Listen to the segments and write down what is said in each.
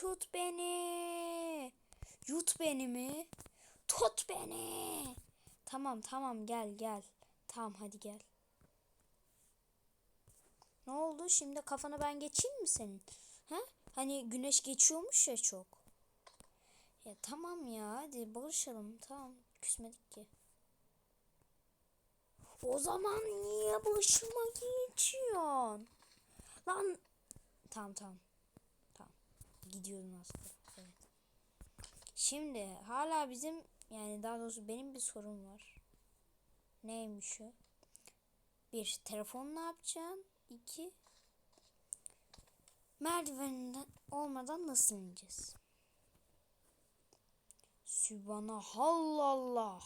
tut beni. Yut beni mi? Tut beni. Tamam tamam gel gel. Tamam hadi gel. Ne oldu? Şimdi kafana ben geçeyim mi senin? Ha? Hani güneş geçiyormuş ya çok. Ya tamam ya hadi barışalım. Tamam küsmedik ki. O zaman niye başıma geçiyorsun? Lan tamam tamam. Tamam. Gidiyordun aslında. Evet. Şimdi hala bizim yani daha doğrusu benim bir sorun var. Neymiş o? Bir, telefon ne yapacaksın? İki, merdiveninden olmadan nasıl ineceğiz? Sübhanallah.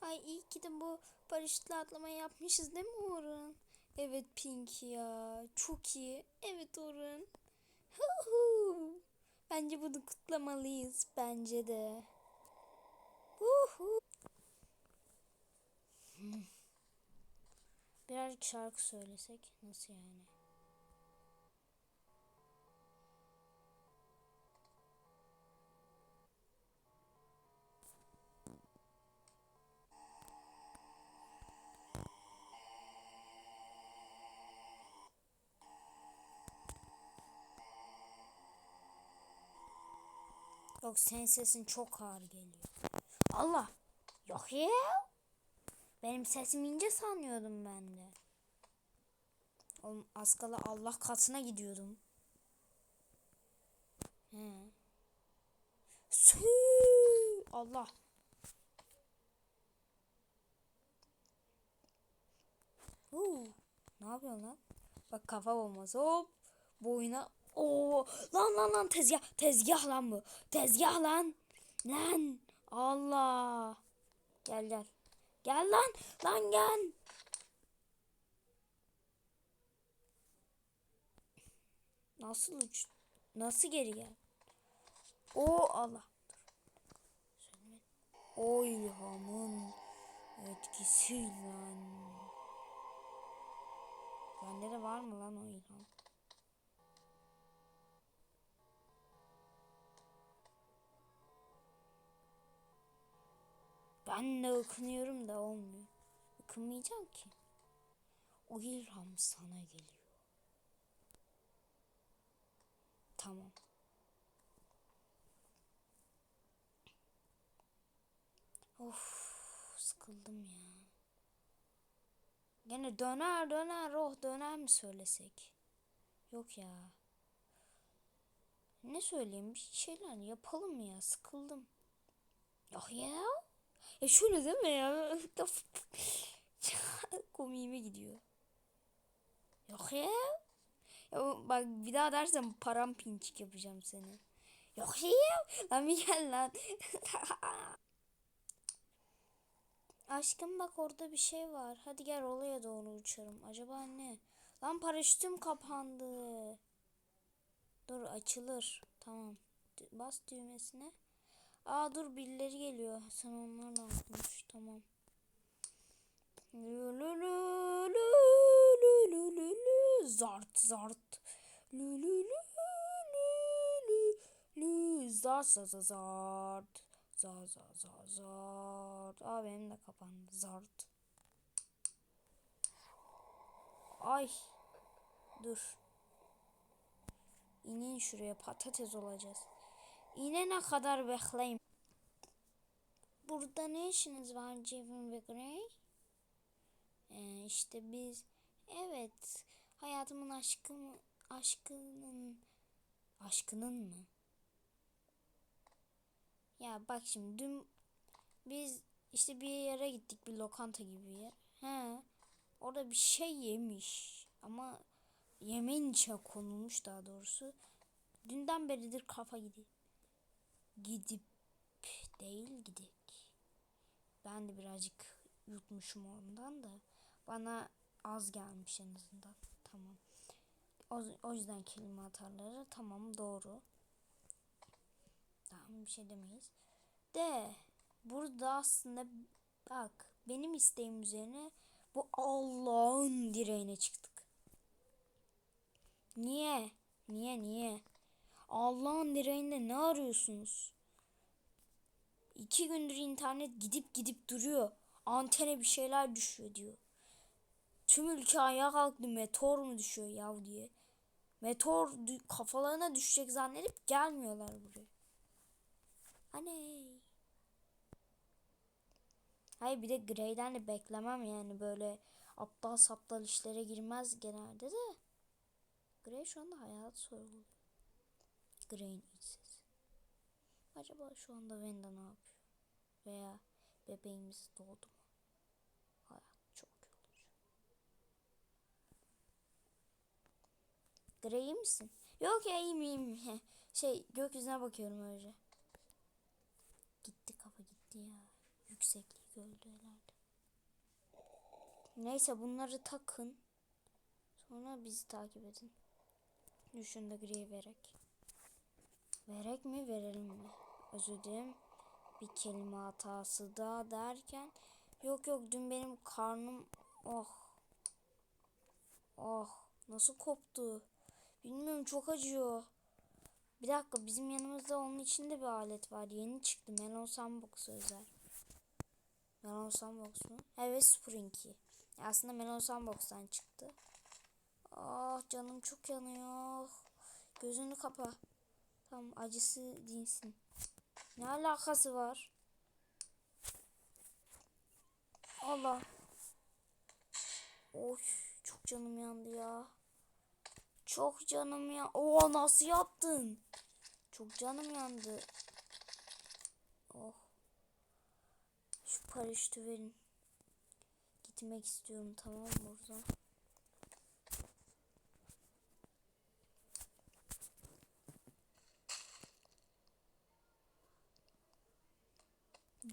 Ay iyi ki de bu paraşütle atlamayı yapmışız değil mi Orun? Evet Pink ya. Çok iyi. Evet Orun. Huhu. Bence bunu kutlamalıyız. Bence de. Huhu. Birazcık şarkı söylesek nasıl yani? Yok senin sesin çok ağır geliyor. Allah. Yok ya. Benim sesim ince sanıyordum ben de. Oğlum az kala Allah katına gidiyordum. He. Sü Allah. Uu, ne yapıyorsun lan? Bak kafa bombası hop. Boyuna. Oo lan lan lan tezgah. Tezgah lan bu. Tezgah lan. Lan. Allah. Gel gel. Gel lan. Lan gel. Nasıl uç? Nasıl geri gel? O Allah. Dur. O ilhamın etkisi lan. Bende de var mı lan o ilham? Ben de ıkınıyorum da olmuyor. Ikınmayacağım ki. O ilham sana geliyor. Tamam. Of sıkıldım ya. Gene döner döner oh döner mi söylesek? Yok ya. Ne söyleyeyim bir şeyler yapalım ya sıkıldım. Yok ya. Ya şöyle deme ya. Komiğime gidiyor. Yok ya. ya. Bak bir daha dersen param pinçik yapacağım seni. Yok ya. Lan bir gel lan. Aşkım bak orada bir şey var. Hadi gel oraya doğru uçarım. Acaba ne? Lan paraşütüm kapandı. Dur açılır. Tamam. Bas düğmesine. Aa dur birileri geliyor. Sen onlarla konuş. Tamam. Zart zart. Zart zart zart. Zar zar zar zar. Aa benim de kapandı. Zart. Ay. Dur. İnin şuraya patates olacağız. İnene kadar bekleyin. Burada ne işiniz var Jevin ve Grey? Ee, işte biz evet hayatımın aşkı aşkının aşkının mı? Ya bak şimdi dün biz işte bir yere gittik bir lokanta gibi bir yer. He. Orada bir şey yemiş ama yemeğin içine konulmuş daha doğrusu. Dünden beridir kafa gidi. Gidip değil gidik. Ben de birazcık yutmuşum ondan da. Bana az gelmiş en azından. Tamam. O, o yüzden kelime atarları tamam doğru. Tamam bir şey demeyiz. De burada aslında bak benim isteğim üzerine bu Allah'ın direğine çıktık. Niye? Niye niye? Allah'ın direğinde ne arıyorsunuz? İki gündür internet gidip gidip duruyor. Antene bir şeyler düşüyor diyor. Tüm ülke ayağa kalktı meteor mu düşüyor yav diye. Meteor kafalarına düşecek zannedip gelmiyorlar buraya. Aney. Hayır bir de Grey'den de beklemem yani böyle aptal saptal işlere girmez genelde de. Grey şu anda hayat sorguluyor. Grey'in iç sesi. Acaba şu anda Wenda ne yapıyor? Veya bebeğimiz doğdu mu? Hayat çok yorucu. Grey misin? Yok ya iyiyim iyiyim. Şey gökyüzüne bakıyorum öyle. Gitti kafa gitti ya. Yüksekliği gördü herhalde. Neyse bunları takın. Sonra bizi takip edin. Düşün de griye verek. Mi verelim mi? Özür dilerim. Bir kelime hatası da derken. Yok yok dün benim karnım oh. Oh nasıl koptu. Bilmiyorum çok acıyor. Bir dakika bizim yanımızda onun içinde bir alet var. Yeni çıktı. Melon Sandbox özel. Melon Sandbox mu? Evet Springy. Aslında Melon Sandbox'tan çıktı. Ah canım çok yanıyor. Gözünü kapa. Tamam acısı dinsin. Ne alakası var? Allah. Oy çok canım yandı ya. Çok canım ya. Oo nasıl yaptın? Çok canım yandı. Oh. Şu paraşütü verin. Gitmek istiyorum tamam mı buradan?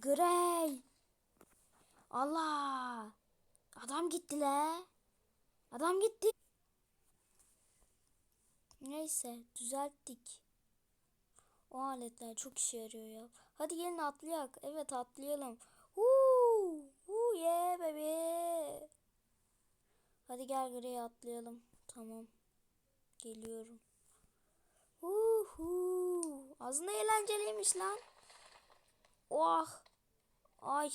Grey. Allah. Adam gitti le. Adam gitti. Neyse düzelttik. O aletler çok işe yarıyor ya. Hadi gelin atlayak. Evet atlayalım. Huu, huu yeah baby. Hadi gel Grey atlayalım. Tamam. Geliyorum. Uhu. Aslında eğlenceliymiş lan. Oh. Ay.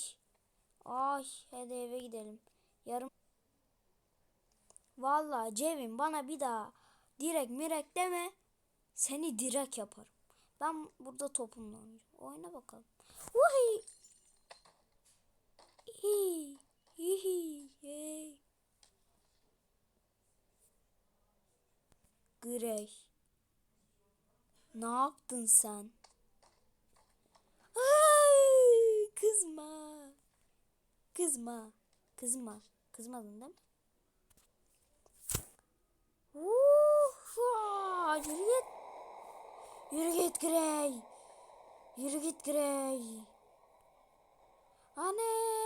Ay. Hadi eve gidelim. Yarım. Vallahi Cevim bana bir daha direk mirek deme. Seni direk yaparım. Ben burada topumla oynayacağım. Oyna bakalım. Hi. Hi hi. Hey. Grey. Ne yaptın sen? Ay, kızma. Kızma. Kızma. Kızmadın değil mi? Uha, yürü git. Yürü git Grey. Yürü git Grey. Anne.